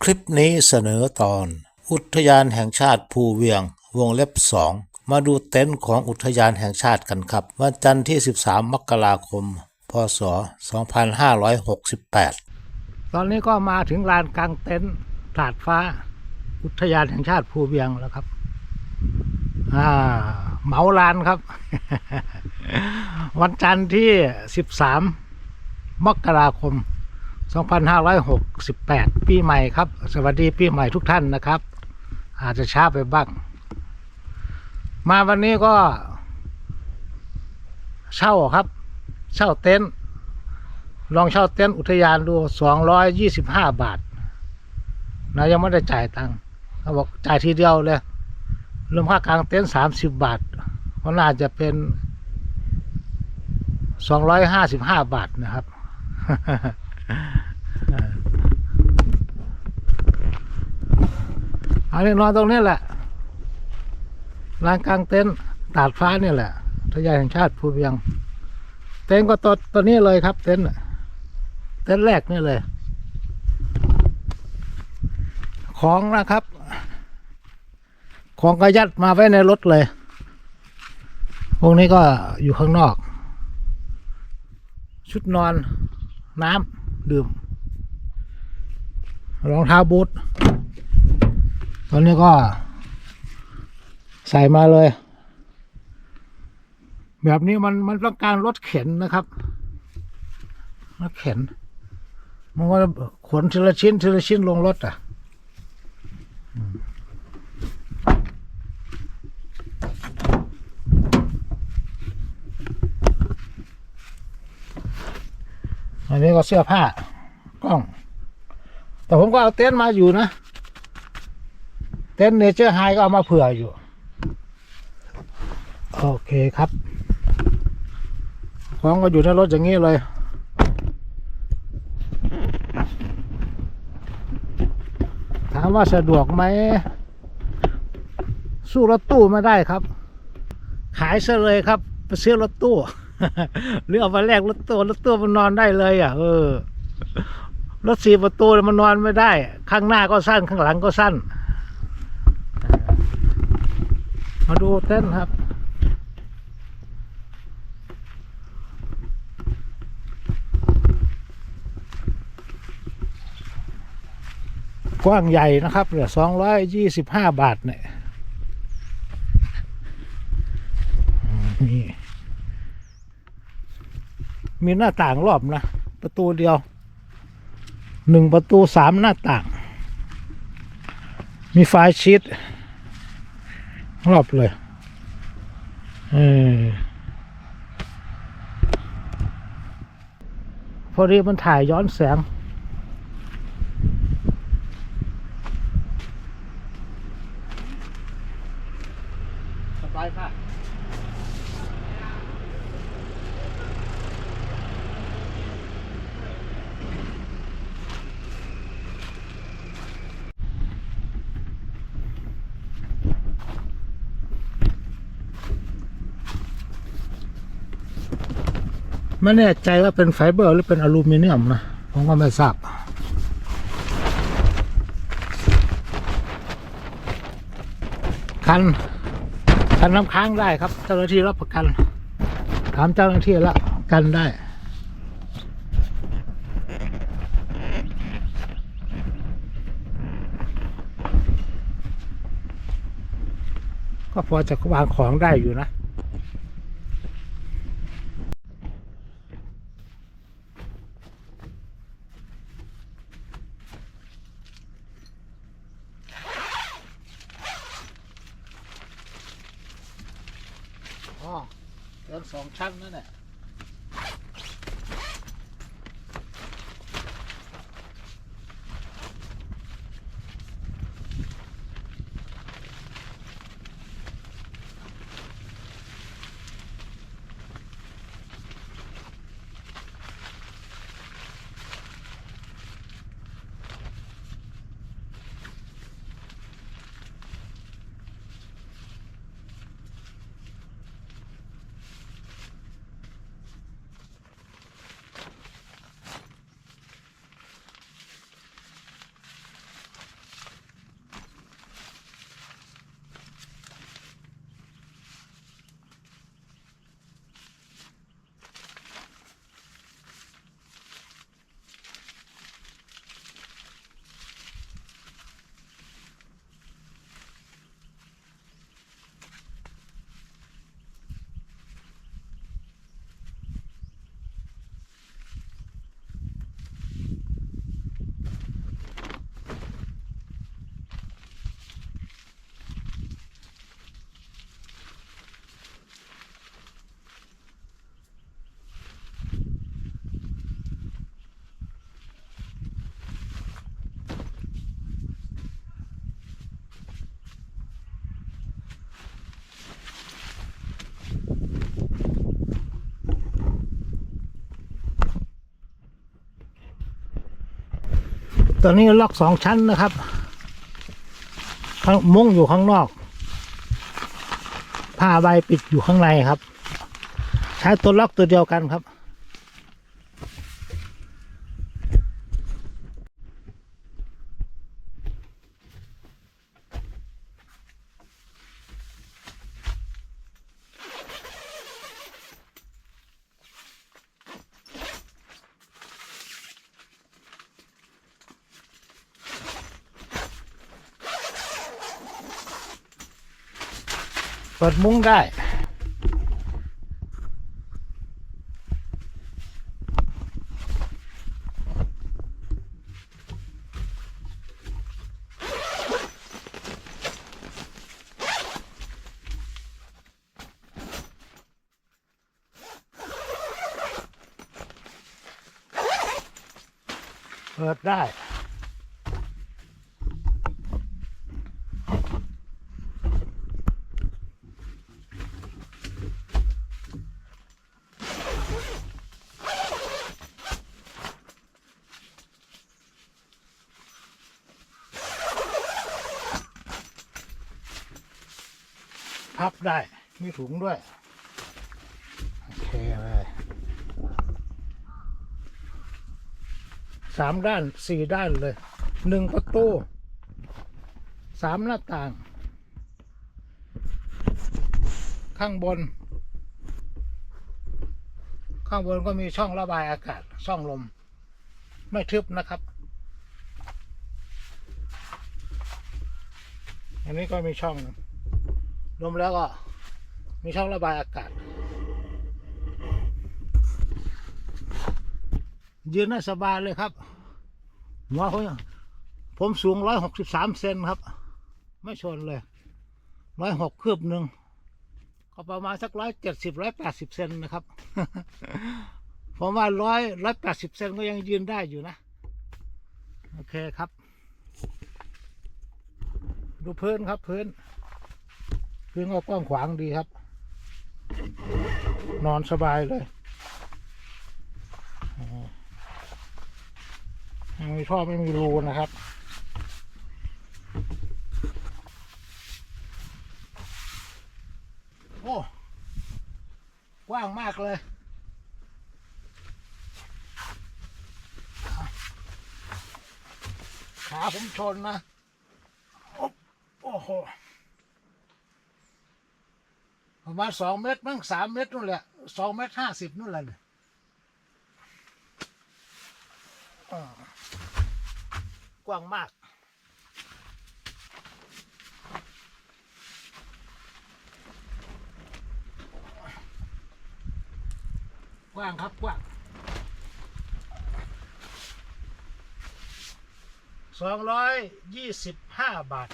คลิปนี้เสนอตอน อุทยานแห่งชาติภูเวียง วงเล็บสองมาดูเต็นท์ของอุทยานแห่งชาติกันครับ วันจันทร์ที่ 13 มกราคม พศ 2568 ตอนนี้ก็มาถึงลานกลางเต็นท์ตาดฟ้า อุทยานแห่งชาติภูเวียงแล้วครับอ่าเหมาลานครับ วันจันทร์ที่ 13 มกราคม 2568 ปีใหม่ครับ สวัสดีปีใหม่ทุกท่านนะครับ อาจจะช้าไปบ้าง มาวันนี้ก็ เช่าครับ เช่าเต็นท์ลองเช่าเต็นท์อุทยานดู 225 บาทนะยังไม่ได้จ่ายตังค์เขาบอกจ่ายทีเดียวเลยรวมค่ากลางเต็นท์30 บาทก็น่าจะเป็น 255 บาทนะครับ อันนี้นอนตรงนี้แหละลานกลางเต็นท์ตาดฟ้านี่แหละทยานแห่งชาติภูเวียง เต็นท์ก็ตัวตัวนี้เลยครับ เต็นท์เต็นท์แรกนี่เลย ของนะครับ ของก็ยัดมาไว้ในรถเลย พวกนี้ก็อยู่ข้างนอก ชุดนอนน้ำดื่มรองเท้าบูท ตอนนี้ก็ ใส่มาเลย แบบนี้มันมันต้องการรถเข็นนะครับรถเข็น มันก็ขนทีละชิ้นทีละชิ้นลงรถอะอันนี้ก็เสื้อผ้ากล้อง แต่ผมก็เอาเต็นท์มาอยู่นะ ต็นเนเจอร์ไฮก็เอามาเผื่ออยู่ โอเคครับของก็อยู่ในรถอย่างนี้เลยถามว่าสะดวกไหม สู้รถตู้ไม่ได้ครับ ขายซะเลยครับ ไปซื้อรถตู้ หรือเอาไปแลกรถตู้รถตู้มันนอนได้เลยอะ เออ รถสี่ประตูมันนอนไม่ได้ ข้างหน้าก็สั้นข้างหลังก็สั้น มาดูเต้นครับ กว้างใหญ่นะครับเหลือสองร้อยยี่สิบห้าบาทเนี่ยมีมีหน้าต่างรอบนะ ประตูเดียวหนึ่งประตูสามหน้าต่าง มีไฟชีต รอบเลยเออพอดีมันถ่ายย้อนแสง สบายค่ะ ไม่แน่ใจว่าเป็นไฟเบอร์หรือเป็นอลูมิเนียมนะ ผมก็ไม่ทราบคันคันน้ำค้างได้ครับ เจ้าหน้าที่รับประกัน ถามเจ้าหน้าที่แล้วกันได้ก็พอจะวางของได้อยู่นะ อ๋อ รถสองชั้นนั่นแหละ ตอนนี้ล็อกสองชั้นนะครับข้างมุ้งอยู่ข้างนอก ผ้าใบปิดอยู่ข้างในครับ ใช้ตัวล็อกตัวเดียวกันครับ ปิดมุ้งได้ เปิดได้ พับได้ มีถุงด้วย โอเคเลยสามด้านสี่ด้านเลยหนึ่งประตูสามหน้าต่าง ข้างบน ข้างบนก็มีช่องระบายอากาศ ช่องลม ไม่ทึบนะครับ อันนี้ก็มีช่องนึง รวมแล้วก็มีช่องระบายอากาศ ยืนได้สบายเลยครับหัวผมผมสูงร้อยหกสิบสามเซนครับ ไม่ชนเลยร้อยหกคืบหนึ่งก็ประมาณสักร้อยเจ็ดสิบร้อยแปดสิบเซนนะครับผมว่าร้อยร้อยแปดสิบเซนก็ยังยืนได้อยู่นะ โอเคครับ ดูพื้นครับพื้น พื้นก็กว้างขวางดีครับ นอนสบายเลยไม่มีท่อไม่มีรูนะครับโอ้กว้างมากเลยขาผมชนนะ โอ้โห ประมาณสองเมตรมั้งสามเมตรนู่นแหละสองเมตรห้าสิบนู่นแหละเนี่ยอ่ากว้างมาก กว้างครับกว้างสองร้อยยี่สิบห้าบาท